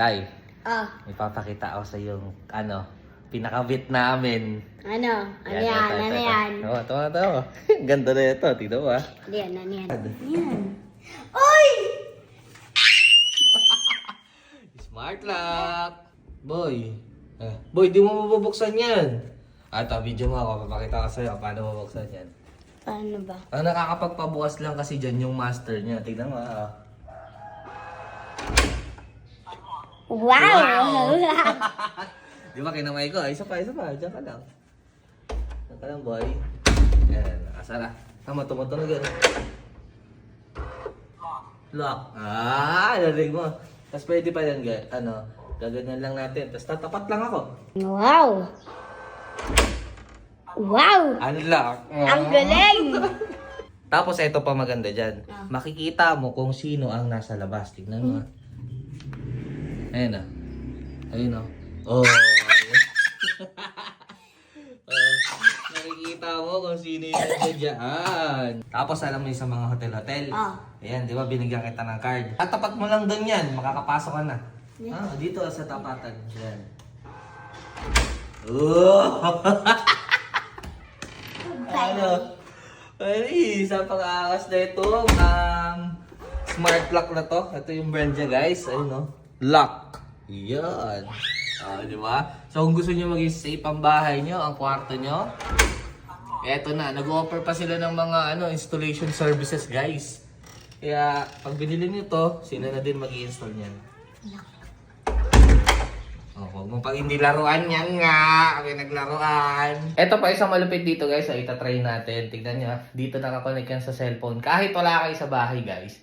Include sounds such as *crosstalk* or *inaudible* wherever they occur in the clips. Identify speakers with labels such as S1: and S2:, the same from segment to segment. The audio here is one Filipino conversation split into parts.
S1: Day,
S2: Oh,
S1: ipapakita ako sa yung ano, pinakabit namin.
S2: ano? Ano yan? Ano yan?
S1: Oo, ito, ito, ito. *laughs* Ganda na ito. Mo ah.
S2: Ano yan? Ano yan? Ano yan? Oy! *laughs*
S1: Smart lock! Boy! Ah, boy, di mo mabubuksan yan. Ah, ito, video mo ako. Papakita ko sa'yo paano mabuksan yan.
S2: Paano ba?
S1: Ang nakakapagpabukas lang kasi dyan yung master niya. Tignan mo ah.
S2: Wow! *laughs*
S1: Di ba kinamay ko? Isa pa, isa pa. Diyan ka lang. Diyan ka lang, boy. Yan, asa na. Tama, tumutunog yan. Lock. Ah, narinig mo. Tapos pwede pa yan, guys. Ano, gaganyan lang natin. Tapos tatapat lang ako.
S2: wow! Wow!
S1: Unlock.
S2: Ang galing! *laughs*
S1: Tapos ito pa maganda dyan.
S2: Ah.
S1: Makikita mo kung sino ang nasa labas. Tignan mo. ah. Ayan ah. Ayun ah. Oh. *laughs* Oh, nakikita mo kung sino yung nasa dyan. Tapos alam mo yung sa mga hotel-hotel.
S2: Ah.
S1: Ayan, di ba binigyan kita ng card. Tatapat mo lang doon yan. Makakapasok ka na. Ah, dito sa tapatan. Yan. Oh! *laughs* ano? Ay, sa pag-aakas na ito, um, smart lock na to. Ito yung brand niya, guys. Ayun, no? Lock. Yan. Ah, di ba? So, kung gusto niyo maging safe ang bahay niyo, ang kwarto niyo, eto na. Nag-offer pa sila ng mga ano installation services, guys. Kaya, pag binili niyo to, sila na din mag install niyan. Oh, huwag mo pag hindi laruan yan nga. Kami naglaruan. Ito pa isang malupit dito guys. So, itatry natin. Tignan nyo. ah. Dito nakakonect yan sa cellphone. Kahit wala kayo sa bahay guys.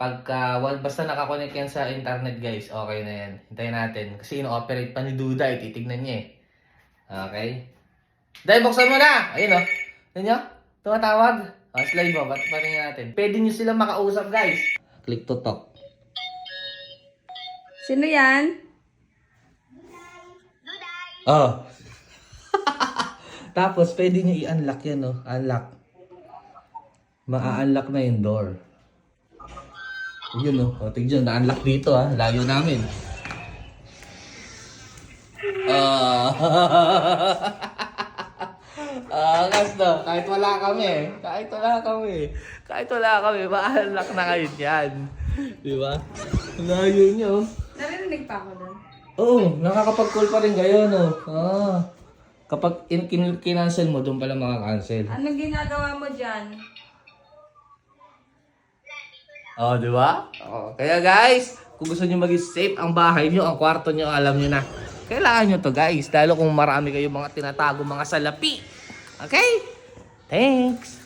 S1: Pagka, well, basta nakakonect yan sa internet guys. Okay na yan. Hintayin natin. Kasi ino-operate pa ni Duda. Eh. Titignan niya eh. Okay. Dahil buksan mo na! Ayun o. Oh. Tignan nyo? Tumatawag. Oh, slide mo. Ba't patingin natin? Pwede nyo sila makausap guys. Click to talk.
S3: Sino yan?
S1: Oh. *laughs* Tapos, pwede nyo i-unlock yan, no? Unlock. Ma-unlock na yung door. Yun? O, tignan, na-unlock dito, ha? Layo namin. Ah. *laughs* Angas no? Kahit wala kami. Kahit wala kami. Kahit wala kami, ma-unlock na kayo dyan. Di ba? Layo nyo.
S3: Narinig pa ako doon.
S1: Oo, nakakapag-call pa rin kayo, no? Ah. Kapag in kin kinancel mo, doon pala makakancel.
S3: Anong ginagawa mo dyan?
S1: Oh, di ba? Oh, kaya guys, kung gusto niyo maging safe ang bahay niyo, ang kwarto niyo, alam niyo na. Kailangan niyo to, guys. Lalo kung marami kayong mga tinatago, mga salapi. Okay? Thanks.